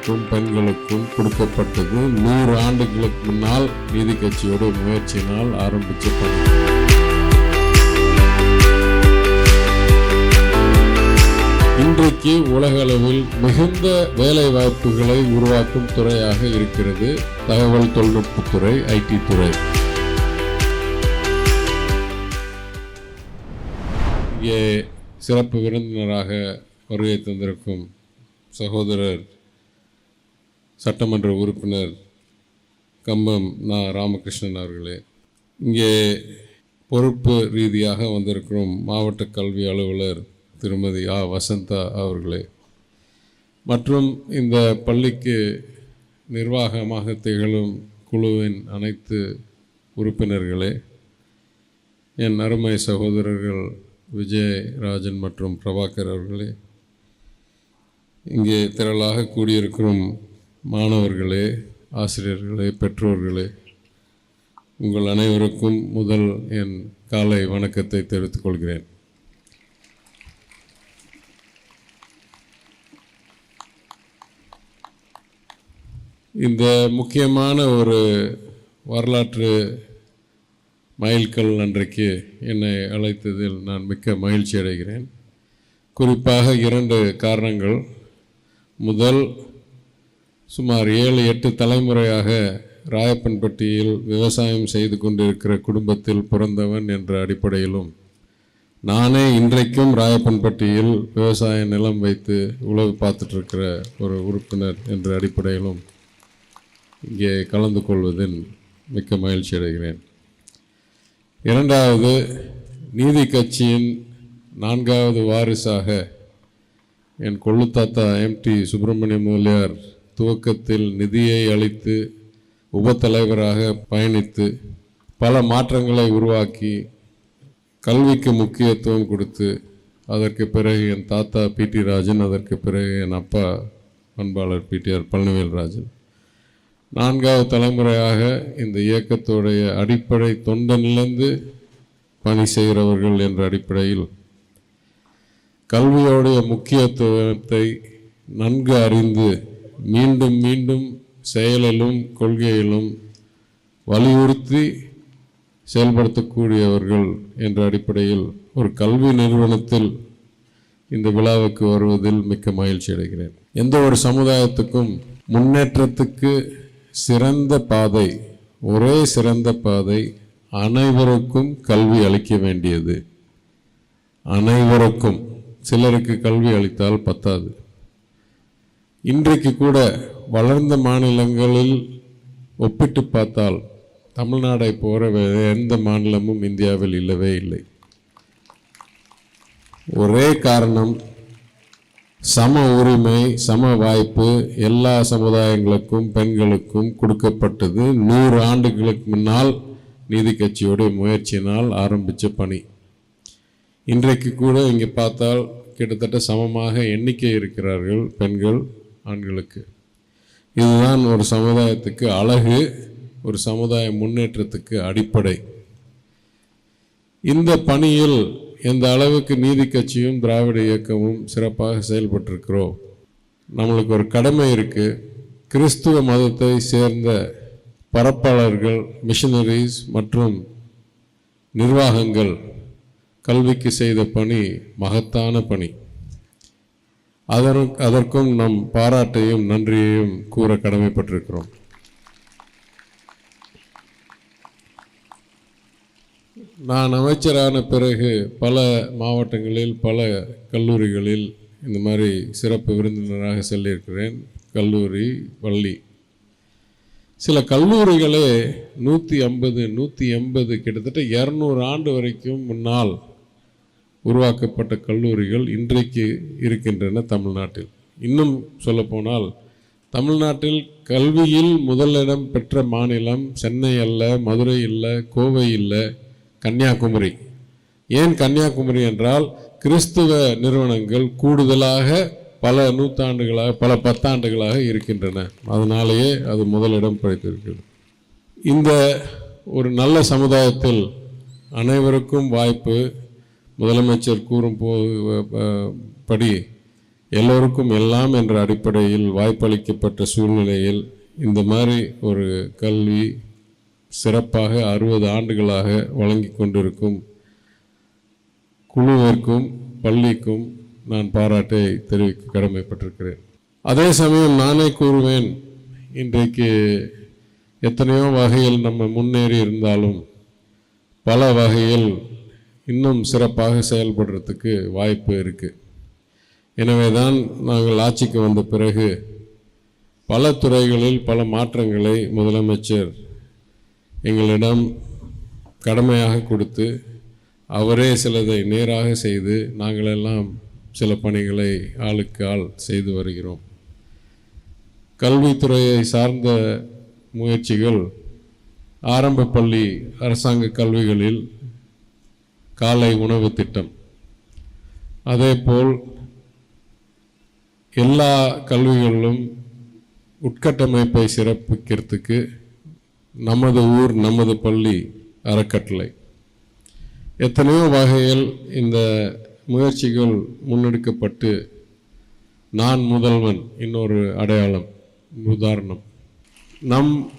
மற்றும் பெண்களுக்கும் கொடுக்கப்பட்டது. நூறு ஆண்டுகளுக்கு முன்னால் நீதி கட்சியோட முயற்சியினால் ஆரம்பிச்ச பணி இன்றைக்கு உலகளவில் மிகுந்த வேலை வாய்ப்புகளை உருவாக்கும் துறையாக இருக்கிறது தகவல் தொழில்நுட்பத்துறை ஐடி துறை. இங்கே சிறப்பு விருந்தினராக வருகை தந்திருக்கும் சகோதரர் சட்டமன்ற உறுப்பினர் கம்பம் நா. ராமகிருஷ்ணன் அவர்களே இங்கே பொறுப்பு ரீதியாக வந்திருக்கும் மாவட்ட கல்வி அலுவலர் திருமதி ஆ. வசந்தா அவர்களே மற்றும் இந்த பள்ளிக்கு நிர்வாகமாக திகழும் குழுவின் அனைத்து உறுப்பினர்களே என் அருமை சகோதரர்கள் விஜய் ராஜன் மற்றும் பிரபாகர் அவர்களே இங்கே திரளாக கூடியிருக்கும் மாணவர்களே ஆசிரியர்களே பெற்றோர்களே உங்கள் அனைவருக்கும் முதல் என் காலை வணக்கத்தை தெரிவித்துக் கொள்கிறேன். இந்த முக்கியமான ஒரு வரலாற்று மைல்கல் அன்றைக்கு என்னை அழைத்ததில் நான் மிக்க மகிழ்ச்சி அடைகிறேன் குறிப்பாக இரண்டு காரணங்கள். முதல் சுமார் ஏழு எட்டு தலைமுறையாக ராயப்பன்பட்டியில் விவசாயம் செய்து கொண்டிருக்கிற குடும்பத்தில் பிறந்தவன் என்ற அடிப்படையிலும் நானே இன்றைக்கும் ராயப்பன்பட்டியில் விவசாய நிலம் வைத்து உழவு பார்த்துட்ருக்கிற ஒரு உறுப்பினர் என்ற அடிப்படையிலும் இங்கே கலந்து கொள்வதில் மிக்க மகிழ்ச்சி அடைகிறேன். இரண்டாவது நீதி கட்சியின் நான்காவது வாரிசாக என் கொள்ளுத்தாத்தா எம்டி சுப்பிரமணிய முதலியார் துவக்கத்தில் நிதியை அளித்து உபத்தலைவராக பயணித்து பல மாற்றங்களை உருவாக்கி கல்விக்கு முக்கியத்துவம் கொடுத்து அதற்கு பிறகு என் தாத்தா பிடி ராஜன் அதற்கு பிறகு என் அப்பா பண்பாளர் பிடிஆர் பழனிவேல் ராஜன். நான்காவது தலைமுறையாக இந்த இயக்கத்துடைய அடிப்படை தொண்டனிலிருந்து பணி செய்கிறவர்கள் என்ற அடிப்படையில் கல்வியோடைய முக்கியத்துவத்தை நன்கு அறிந்து மீண்டும் மீண்டும் செயலிலும் கொள்கையிலும் வலியுறுத்தி செயல்படுத்தக்கூடியவர்கள் என்ற அடிப்படையில் ஒரு கல்வி நிறுவனத்தில் இந்த விழாவுக்கு வருவதில் மிக்க மகிழ்ச்சி அடைகிறேன். எந்த ஒரு சமுதாயத்துக்கும் முன்னேற்றத்துக்கு சிறந்த பாதை ஒரே சிறந்த பாதை அனைவருக்கும் கல்வி அளிக்க வேண்டியது. அனைவருக்கும். சிலருக்கு கல்வி அளித்தால் பத்தாது. இன்றைக்கு கூட வளர்ந்த மாநிலங்களில் ஒப்பிட்டு பார்த்தால் தமிழ்நாடை போகிற வேறு எந்த மாநிலமும் இந்தியாவில் இல்லவே இல்லை. ஒரே காரணம் சம உரிமை சம வாய்ப்பு எல்லா சமுதாயங்களுக்கும் பெண்களுக்கும் கொடுக்கப்பட்டது. நூறு ஆண்டுகளுக்கு முன்னால் நீதி கட்சியோட முயற்சியினால் ஆரம்பித்த பணி. இன்றைக்கு கூட இங்கே பார்த்தால் கிட்டத்தட்ட சமமாக எண்ணிக்கை இருக்கிறார்கள் பெண்கள். ஆண்களுக்கு. இதுதான் ஒரு சமுதாயத்துக்கு அழகு ஒரு சமுதாய முன்னேற்றத்துக்கு அடிப்படை. இந்த பணியில் எந்த அளவுக்கு நீதி கட்சியும் திராவிட இயக்கமும் சிறப்பாக செயல்பட்டிருக்கிறோம் நம்மளுக்கு ஒரு கடமை இருக்குது கிறிஸ்துவ மதத்தை சேர்ந்த பரப்பாளர்கள் மிஷனரிஸ் மற்றும் நிர்வாகங்கள் கல்விக்கு செய்த பணி மகத்தான பணி. அதற்கு அதற்கும் நம் பாராட்டையும் நன்றியையும் கூற கடமைப்பட்டிருக்கிறோம். நான் அமைச்சரான பிறகு பல மாவட்டங்களில் பல கல்லூரிகளில் இந்த மாதிரி சிறப்பு விருந்தினராக செல்லியிருக்கிறேன். கல்லூரி பள்ளி. சில கல்லூரிகளே நூற்றி ஐம்பது நூற்றி எண்பது கிட்டத்தட்ட இரநூறு ஆண்டு வரைக்கும் முன்னால் உருவாக்கப்பட்ட கல்லூரிகள் இன்றைக்கு இருக்கின்றன தமிழ்நாட்டில். இன்னும் சொல்லப்போனால் தமிழ்நாட்டில் கல்வியில் முதலிடம் பெற்ற மாநிலம் சென்னை அல்ல மதுரை இல்லை கோவை இல்லை கன்னியாகுமரி. ஏன் கன்னியாகுமரி என்றால் கிறிஸ்துவ நிறுவனங்கள் கூடுதலாக பல நூற்றாண்டுகளாக பல பத்தாண்டுகளாக இருக்கின்றன. அதனாலேயே அது முதலிடம் படைத்திருக்கிறது. இந்த ஒரு நல்ல சமுதாயத்தில் அனைவருக்கும் வாய்ப்பு முதலமைச்சர் கூறும் படி எல்லோருக்கும் எல்லாம் என்ற அடிப்படையில் வாய்ப்பளிக்கப்பட்ட சூழ்நிலையில் இந்த மாதிரி ஒரு கல்வி சிறப்பாக அறுபது ஆண்டுகளாக வழங்கி கொண்டிருக்கும் குழுவிற்கும் பள்ளிக்கும் நான் பாராட்டை தெரிவிக்க கடமைப்பட்டிருக்கிறேன். அதே சமயம் நானே கூறுவேன் இன்றைக்கு எத்தனையோ வகையில் நம்ம முன்னேறி இருந்தாலும் பல வகையில் இன்னும் சிறப்பாக செயல்படுறதுக்கு வாய்ப்பு இருக்குது எனவே தான் நாங்கள் ஆட்சிக்கு வந்த பிறகு பல துறைகளில் பல மாற்றங்களை முதலமைச்சர் எங்களிடம் கடமையாக கொடுத்து அவரே சிலதை நேராக செய்து நாங்களெல்லாம் சில பணிகளை ஆளுக்கு ஆள் செய்து வருகிறோம். கல்வித்துறையை சார்ந்த முயற்சிகள் ஆரம்ப பள்ளி அரசாங்க கல்விகளில் காலை உணவு திட்டம். அதே போல் எல்லா கல்விகளிலும் உட்கட்டமைப்பை சிறப்பிக்கிறதுக்கு நமது ஊர் நமது பள்ளி அறக்கட்டளை. எத்தனையோ வகையில் இந்த முயற்சிகள் முன்னெடுக்கப்பட்டு நான் முதல்வன் இன்னொரு அடையாளம் உதாரணம். நம்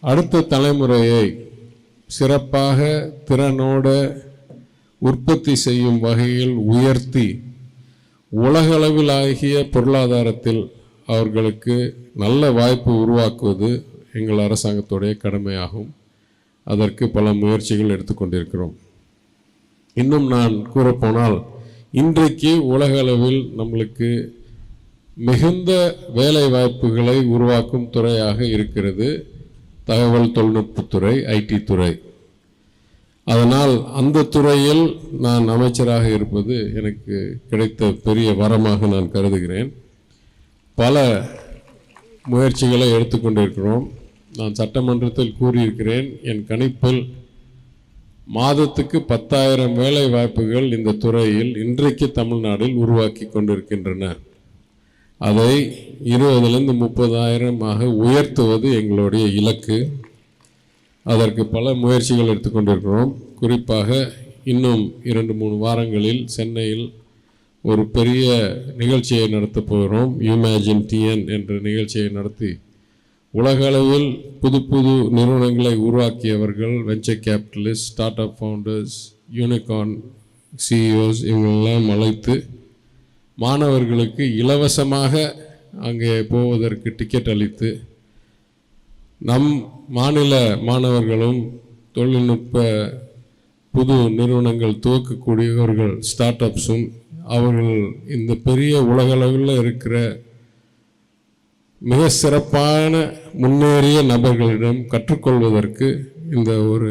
அடுத்த தலைமுறையை சிறப்பாக திறனோட உற்பத்தி செய்யும் வகையில் உயர்த்தி உலகளவில் ஆகிய பொருளாதாரத்தில் அவர்களுக்கு நல்ல வாய்ப்பு உருவாக்குவது எங்கள் அரசாங்கத்துடைய கடமையாகும். அதற்கு பல முயற்சிகள் எடுத்துக்கொண்டிருக்கிறோம். இன்னும் நான் கூறப்போனால் இன்றைக்கு உலகளவில் நம்மளுக்கு மிகுந்த வேலை வாய்ப்புகளை உருவாக்கும் துறையாக இருக்கிறது. தகவல் தொழில்நுட்பத்துறை ஐடி துறை. அதனால் அந்த துறையில் நான் அமைச்சராக இருப்பது எனக்கு கிடைத்த பெரிய வரமாக நான் கருதுகிறேன். பல முயற்சிகளை எடுத்துக்கொண்டிருக்கிறோம் நான் சட்டமன்றத்தில் கூறியிருக்கிறேன் என் கணிப்பில் மாதத்துக்கு பத்தாயிரம் வேலை வாய்ப்புகள் இந்த துறையில் இன்றைக்கு தமிழ்நாட்டில் உருவாக்கி கொண்டிருக்கின்றன. அதை இருபதுலேருந்து முப்பதாயிரம் ஆக உயர்த்துவது எங்களுடைய இலக்கு. அதற்கு பல முயற்சிகள் எடுத்துக்கொண்டிருக்கிறோம் குறிப்பாக இன்னும் இரண்டு மூணு வாரங்களில் சென்னையில் ஒரு பெரிய நிகழ்ச்சியை நடத்தப் போகிறோம். யூமேஜின் டிஎன் என்ற நிகழ்ச்சியை நடத்தி உலக அளவில் புது புது நிறுவனங்களை உருவாக்கியவர்கள் venture capitalist startup founders unicorn CEOs இவங்களெல்லாம் அழைத்து மாணவர்களுக்கு இலவசமாக அங்கே போவதற்கு டிக்கெட் அளித்து நம் மாநில மாணவர்களும் தொழில்நுட்ப புது நிறுவனங்கள் துவக்கக்கூடியவர்கள் ஸ்டார்ட் அப்ஸும் அவர்கள் இந்த பெரிய உலகளவில் இருக்கிற மிக சிறப்பான முன்னேறிய நபர்களிடம் கற்றுக்கொள்வதற்கு இந்த ஒரு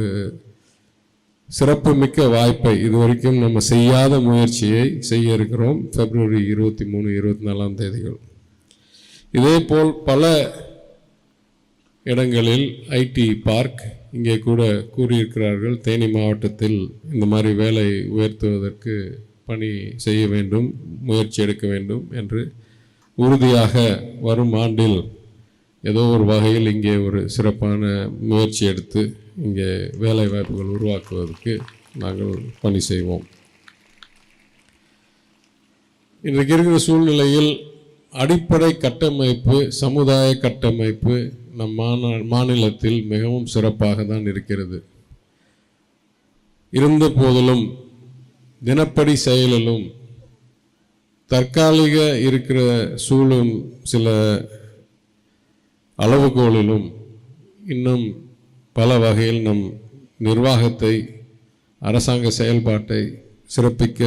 சிறப்புமிக்க வாய்ப்பை இதுவரைக்கும் நம்ம செய்யாத முயற்சியை செய்ய இருக்கிறோம். பிப்ரவரி இருபத்தி மூணு இருபத்தி நாலாம் தேதிகள். இதேபோல் பல இடங்களில் ஐடி பார்க் இங்கே கூட கூறியிருக்கிறார்கள். தேனி மாவட்டத்தில் இந்த மாதிரி வேலை உயர்த்துவதற்கு பணி செய்ய வேண்டும் முயற்சி எடுக்க வேண்டும் என்று உறுதியாக வரும் ஆண்டில் ஏதோ ஒரு வகையில் இங்கே ஒரு சிறப்பான முயற்சி எடுத்து இங்கே வேலை வாய்ப்புகள் உருவாக்குவதற்கு நாங்கள் பணி செய்வோம். இன்றைக்கு இருக்கிற சூழ்நிலையில் அடிப்படை கட்டமைப்பு சமுதாய கட்டமைப்பு நம் மாநா மாநிலத்தில் மிகவும் சிறப்பாக தான் இருக்கிறது. இருந்த போதிலும் தினப்படி செயலிலும் தற்காலிக இருக்கிற சூழும் சில அளவுகோலிலும் இன்னும் பல வகையில் நம் நிர்வாகத்தை அரசாங்க செயல்பாட்டை சிறப்பிக்க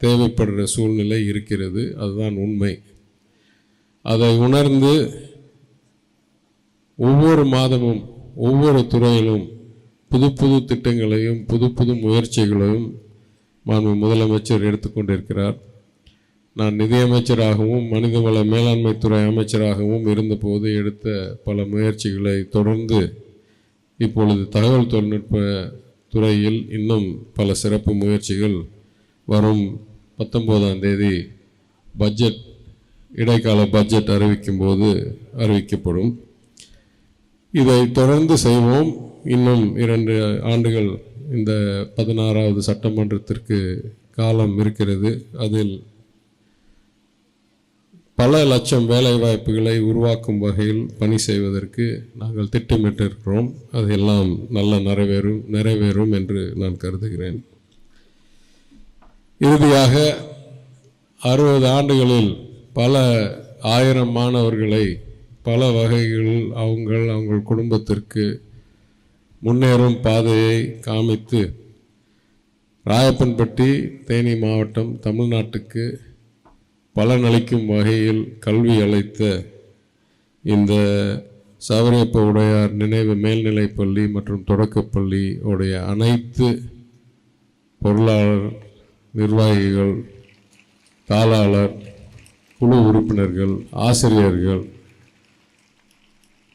தேவைப்படுற சூழ்நிலை இருக்கிறது. அதுதான் உண்மை. அதை உணர்ந்து ஒவ்வொரு மாதமும் ஒவ்வொரு துறையிலும் புது புது திட்டங்களையும் புது புது முயற்சிகளையும் மாண்பு முதலமைச்சர் எடுத்துக்கொண்டிருக்கிறார் நான் நிதியமைச்சராகவும் மனிதவள மேலாண்மைத்துறை அமைச்சராகவும் இருந்தபோது எடுத்த பல முயற்சிகளை தொடர்ந்து இப்பொழுது தகவல் தொழில்நுட்ப துறையில் இன்னும் பல சிறப்பு முயற்சிகள் வரும். பத்தொம்போதாம் தேதி பட்ஜெட் இடைக்கால பட்ஜெட் அறிவிக்கும் போது அறிவிக்கப்படும். இதை தொடர்ந்து செய்வோம். இன்னும் இரண்டு ஆண்டுகள் இந்த பதினாறாவது சட்டமன்றத்திற்கு காலம் இருக்கிறது. அதில் பல லட்சம் வேலைவாய்ப்புகளை உருவாக்கும் வகையில் பணி செய்வதற்கு நாங்கள் திட்டமிட்டிருக்கிறோம். அதெல்லாம் நல்ல நிறைவேறும் நிறைவேறும் என்று நான் கருதுகிறேன். இறுதியாக அறுபது ஆண்டுகளில் பல ஆயிரம் மாணவர்களை பல வகைகளில் அவங்கள் அவங்கள் குடும்பத்திற்கு முன்னேறும் பாதையை காமித்து ராயப்பன்பட்டி தேனி மாவட்டம் தமிழ்நாட்டுக்கு பலனளிக்கும் வகையில் கல்வி அளித்த இந்த சவரியப்ப உடையார் நினைவு மேல்நிலைப் பள்ளி மற்றும் தொடக்கப்பள்ளி உடைய அனைத்து பொருளாளர் நிர்வாகிகள் தாளாளர் குழு உறுப்பினர்கள் ஆசிரியர்கள்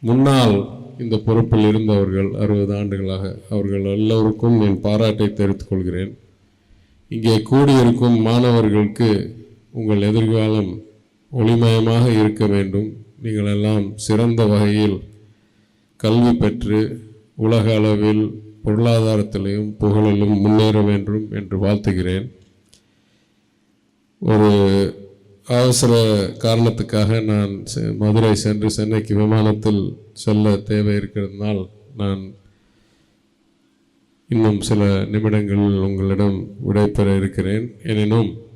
முன்னால் இந்த பொறுப்பில் இருந்தவர்கள் அறுபது ஆண்டுகளாக அவர்கள் எல்லோருக்கும் என் பாராட்டை தெரிவித்துக் கொள்கிறேன். இங்கே கூடியிருக்கும் மாணவர்களுக்கு உங்கள் எதிர்காலம் ஒளிமயமாக இருக்க வேண்டும். நீங்கள் எல்லாம் சிறந்த வகையில் கல்வி பெற்று உலக அளவில் பொருளாதாரத்திலையும் புகழிலும் முன்னேற வேண்டும் என்று வாழ்த்துகிறேன். ஒரு அவசர காரணத்துக்காக நான் செ- மதுரை சென்று சென்னைக்கு விமானத்தில் செல்ல தேவை இருக்கிறதுனால் நான் இன்னும் சில நிமிடங்களில் உங்களிடம் விடைபெற இருக்கிறேன். எனினும்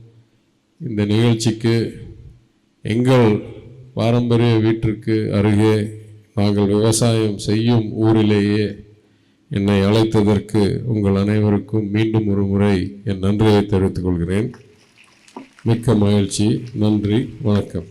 இந்த நிகழ்ச்சிக்கு எங்கள் பாரம்பரிய வீட்டிற்கு அருகே நாங்கள் விவசாயம் செய்யும் ஊரிலேயே என்னை அழைத்ததற்கு உங்கள் அனைவருக்கும் மீண்டும் ஒரு முறை என் நன்றியை தெரிவித்துக் கொள்கிறேன். மிக்க மகிழ்ச்சி. நன்றி. வணக்கம்.